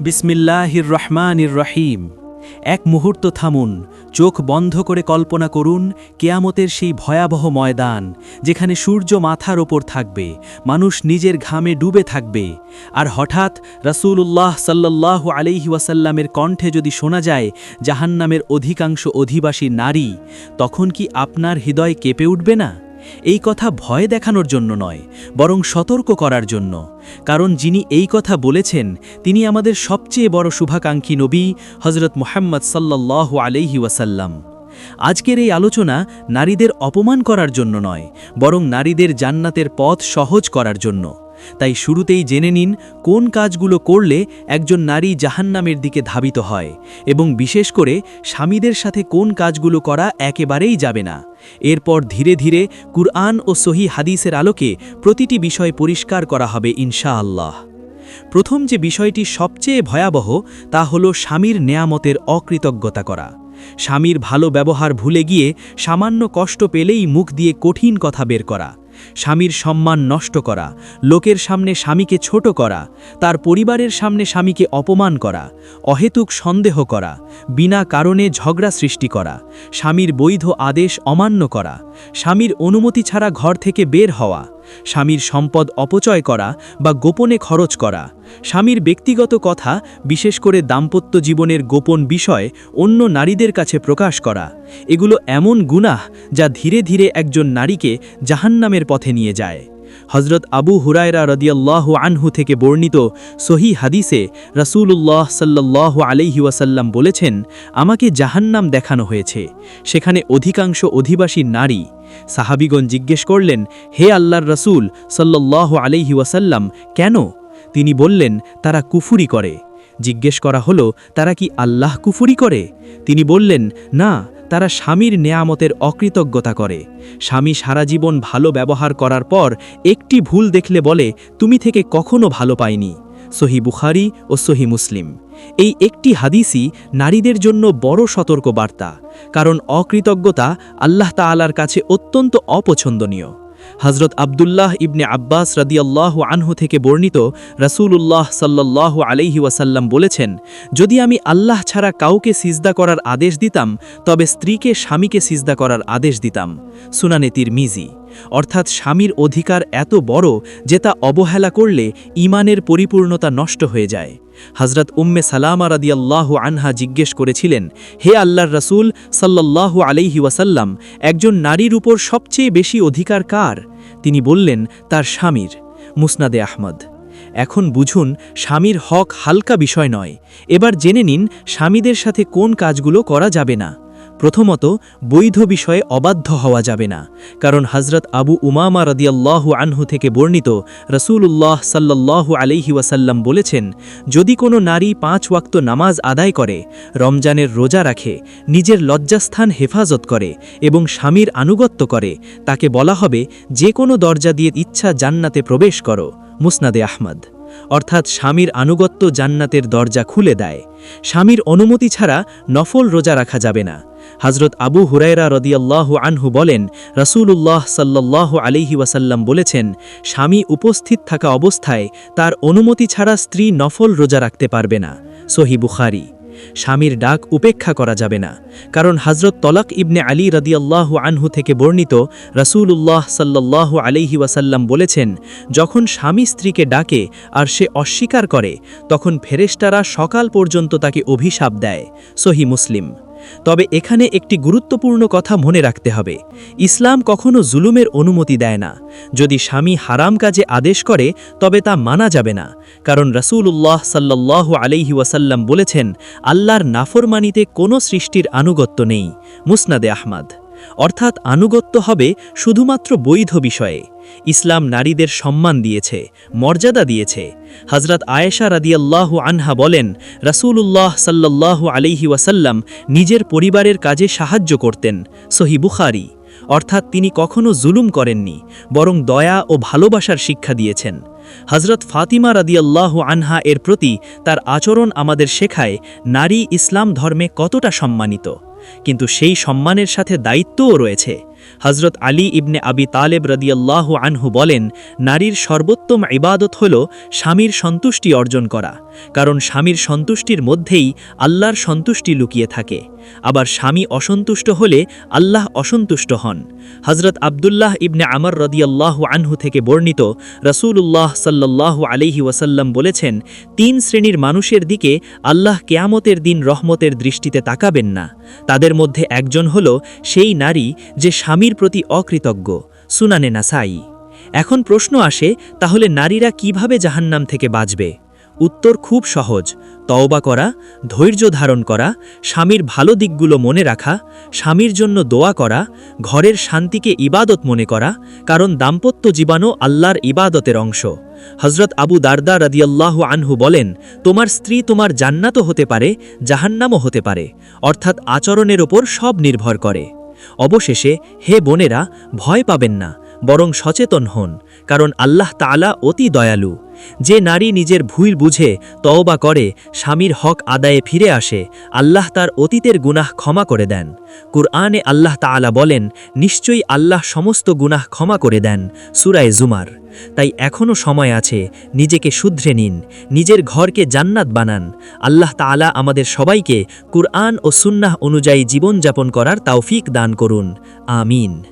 বিসমিল্লাহির রহমানির রহিম। এক মুহূর্ত থামুন, চোখ বন্ধ করে কল্পনা করুন, কেয়ামতের সেই ভয়াবহ ময়দান, যেখানে সূর্য মাথার ওপর থাকবে, মানুষ নিজের ঘামে ডুবে থাকবে, আর হঠাৎ রাসূলুল্লাহ সাল্লাল্লাহ আলাইহি ওয়াসাল্লামের কণ্ঠে যদি শোনা যায়, জাহান্নামের অধিকাংশ অধিবাসী নারী, তখন কি আপনার হৃদয় কেঁপে উঠবে না? এই কথা ভয় দেখানোর জন্য নয়, বরং সতর্ক করার জন্য। কারণ যিনি এই কথা বলেছেন, তিনি আমাদের সবচেয়ে বড় শুভাকাঙ্ক্ষী নবী হজরত মোহাম্মদ সাল্লাহ আলহি ওয়াসাল্লাম। আজকের এই আলোচনা নারীদের অপমান করার জন্য নয়, বরং নারীদের জান্নাতের পথ সহজ করার জন্য। তাই শুরুতেই জেনে নিন কোন কাজগুলো করলে একজন নারী জাহান্নামের দিকে ধাবিত হয় এবং বিশেষ করে স্বামীদের সাথে কোন কাজগুলো করা একেবারেই যাবে না। এরপর ধীরে ধীরে কুরআন ও সহি হাদিসের আলোকে প্রতিটি বিষয় পরিষ্কার করা হবে ইনশাআল্লাহ। প্রথম যে বিষয়টি সবচেয়ে ভয়াবহ তা হল স্বামীর নেয়ামতের অকৃতজ্ঞতা করা। স্বামীর ভালো ব্যবহার ভুলে গিয়ে সামান্য কষ্ট পেলেই মুখ দিয়ে কঠিন কথা বের করা। স্বামীর সম্মান নষ্ট করা, লোকের সামনে স্বামীকে ছোট করা, তার পরিবারের সামনে স্বামীকে অপমান করা, অহেতুক সন্দেহ করা, বিনা কারণে ঝগড়া সৃষ্টি করা, স্বামীর বৈধ আদেশ অমান্য করা, স্বামীর অনুমতি ছাড়া ঘর থেকে বের হওয়া স্বামীর সম্পদ অপচয় করা বা গোপনে খরচ করা। স্বামীর ব্যক্তিগত কথা বিশেষ করে দাম্পত্য জীবনের গোপন বিষয় অন্য নারীদের কাছে প্রকাশ করা। এগুলো এমন গুনাহ যা ধীরে ধীরে একজন নারীকে জাহান্নামের পথে নিয়ে যায়। হজরত আবু হুরায়রা রদিয়াল্লাহ আনহু থেকে বর্ণিত সহি হাদিসে রাসূলুল্লাহ সাল্লাহ আলাইহি ওয়াসাল্লাম বলেছেন, আমাকে জাহান্নাম দেখানো হয়েছে। সেখানে অধিকাংশ অধিবাসী নারী। সাহাবিগণ জিজ্ঞেস করলেন, হে আল্লাহর রসুল সাল্লাহ আলাইহি ওয়াসাল্লাম, কেন? তিনি বললেন, তারা কুফুরি করে। জিজ্ঞেস করা হলো, তারা কি আল্লাহ কুফুরি করে? তিনি বললেন, না তারা স্বামীর নেয়ামতের অকৃতজ্ঞতা করে। স্বামী সারা জীবন ভালো ব্যবহার করার পর একটি ভুল দেখলে বলে, তুমি থেকে কখনো ভালো পাইনি। সহি বুখারি ও সহি মুসলিম। এই একটি হাদিসই নারীদের জন্য বড় সতর্ক বার্তা কারণ অকৃতজ্ঞতা আল্লাহ তালার কাছে অত্যন্ত অপছন্দনীয়। হজরত আবদুল্লাহ ইবনে আব্বাস রাদিয়াল্লাহ আনহু থেকে বর্ণিত রাসূলুল্লাহ সাল্লাল্লাহু আলাইহি ওয়াসাল্লাম বলেছেন, যদি আমি আল্লাহ ছাড়া কাউকে সিজদা করার আদেশ দিতাম, তবে স্ত্রীকে স্বামীকে সিজদা করার আদেশ দিতাম। সুনানেতির মিজি অর্থাৎ স্বামীর অধিকার এত বড় যে তা অবহেলা করলে ইমানের পরিপূর্ণতা নষ্ট হয়ে যায়। হজরত উম্মে সালামা রাদিয়াল্লাহ আনহা জিজ্ঞেস করেছিলেন, হে আল্লাহর রসুল সাল্লাল্লাহু আলাইহি ওয়াসাল্লাম, একজন নারীর উপর সবচেয়ে বেশি অধিকার কার? তিনি বললেন, তার স্বামীর, মুসনাদে আহমদ। এখন বুঝুন, স্বামীর হক হালকা বিষয় নয়। এবার জেনে নিন, স্বামীদের সাথে কোন কাজগুলো করা যাবে না। প্রথমত, বৈধ বিষয়ে অবাধ্য হওয়া যাবে না, কারণ হজরত আবু উমামা রদিয়াল্লাহু আনহু থেকে বর্ণিত রসুল্লাহ সাল্লাল্লাহু আলাইহি ওয়াসাল্লাম বলেছেন, যদি কোনো নারী পাঁচ ওয়াক্ত নামাজ আদায় করে, রমজানের রোজা রাখে, নিজের লজ্জাস্থান হেফাজত করে এবং স্বামীর আনুগত্য করে, তাকে বলা হবে, যে কোনো দরজা দিয়ে ইচ্ছা জান্নাতে প্রবেশ করো। মুসনাদে আহমদ। অর্থাৎ স্বামীর আনুগত্য জান্নাতের দরজা খুলে দেয়। স্বামীর অনুমতি ছাড়া নফল রোজা রাখা যাবে না। হজরত আবু হুরায়রা রদিয়াল্লাহ আনহু বলেন রসুল্লাহ সাল্লাহ আলিহি ওয়াসাল্লাম বলেছেন, স্বামী উপস্থিত থাকা অবস্থায় তার অনুমতি ছাড়া স্ত্রী নফল রোজা রাখতে পারবে না। সহি বুখারি। স্বামীর ডাক উপেক্ষা করা যাবে না, কারণ হজরত তলাক ইবনে আলী রদিয়াল্লাহ আনহু থেকে বর্ণিত রসুল্লাহ সাল্লাহ আলিহি ওয়াসাল্লাম বলেছেন, যখন স্বামী স্ত্রীকে ডাকে আর সে অস্বীকার করে, তখন ফেরেস্তারা সকাল পর্যন্ত তাকে অভিশাপ দেয়। সহি মুসলিম। তবে এখানে একটি গুরুত্বপূর্ণ কথা মনে রাখতে হবে। ইসলাম কখনো জুলুমের অনুমতি দেয় না। যদি স্বামী হারাম কাজে আদেশ করে, তবে তা মানা যাবে না। কারণ রসুল্লাহ সাল্লাহ আলাইহি ওয়াসাল্লাম বলেছেন, আল্লাহর নাফরমানিতে কোনো সৃষ্টির আনুগত্য নেই। মুসনাদে আহমাদ। অর্থাৎ আনুগত্য হবে শুধুমাত্র বৈধ বিষয়ে। ইসলাম নারীদের সম্মান দিয়েছে, মর্যাদা দিয়েছে। হজরত আয়েশা রাদিয়াল্লাহ আনহা বলেন, রাসূলুল্লাহ সাল্লাহ আলিহি ওয়াসাল্লাম নিজের পরিবারের কাজে সাহায্য করতেন, সহি বুখারি। অর্থাৎ তিনি কখনো জুলুম করেননি, বরং দয়া ও ভালোবাসার শিক্ষা দিয়েছেন। হজরত ফাতিমা রাদিয়াল্লাহ আনহা এর প্রতি তার আচরণ আমাদের শেখায়, নারী ইসলাম ধর্মে কতটা সম্মানিত। কিন্তু সেই সম্মানের সাথে দায়িত্বও রয়েছে। হজরত আলী ইবনে আবি তালেব রদিয়াল্লাহু আনহু বলেন, নারীর সর্বোত্তম ইবাদত হল স্বামীর সন্তুষ্টি অর্জন করা, কারণ স্বামীর সন্তুষ্টির মধ্যেই আল্লাহর সন্তুষ্টি লুকিয়ে থাকে। আবার স্বামী অসন্তুষ্ট হলে আল্লাহ অসন্তুষ্ট হন। হজরত আবদুল্লাহ ইবনে আমর রদিয়াল্লাহু আনহু থেকে বর্ণিত রসুল্লাহ সাল্লাল্লাহু আলাইহি ওয়াসাল্লাম বলেছেন, তিন শ্রেণির মানুষের দিকে আল্লাহ কেয়ামতের দিন রহমতের দৃষ্টিতে তাকাবেন না। তাদের মধ্যে একজন হল সেই নারী যে স্বামীর প্রতি অকৃতজ্ঞ, সুনানে নাসাই। এখন প্রশ্ন আসে, তাহলে নারীরা কীভাবে জাহান্নাম থেকে বাঁচবে? উত্তর খুব সহজ, তওবা করা, ধৈর্য ধারণ করা, স্বামীর ভালো দিকগুলো মনে রাখা, স্বামীর জন্য দোয়া করা, ঘরের শান্তিকে ইবাদত মনে করা, কারণ দাম্পত্য জীবাণু আল্লাহর ইবাদতের অংশ। হজরত আবু দারদা রাদিয়াল্লাহু আনহু বলেন, তোমার স্ত্রী তোমার জান্নাতও হতে পারে, জাহান্নামও হতে পারে, অর্থাৎ আচরণের ওপর সব নির্ভর করে। অবশেষে হে বোনেরা ভয় পাবেন না বরং সচেতন হন কারণ আল্লাহ তালা অতি দয়ালু। যে নারী নিজের ভুল বুঝে, তওবা করে, স্বামীর হক আদায়ে ফিরে আসে, আল্লাহ তার অতীতের গুনাহ ক্ষমা করে দেন। কুরআনে আল্লাহ তাআলা বলেন, নিশ্চয়ই আল্লাহ সমস্ত গুনাহ ক্ষমা করে দেন, সুরায় জুমার। তাই এখনও সময় আছে, নিজেকে শুধরে নিন, নিজের ঘরকে জান্নাত বানান। আল্লাহ তাআলা আমাদের সবাইকে কুরআন ও সুন্নাহ অনুযায়ী জীবনযাপন করার তাওফিক দান করুন। আমিন।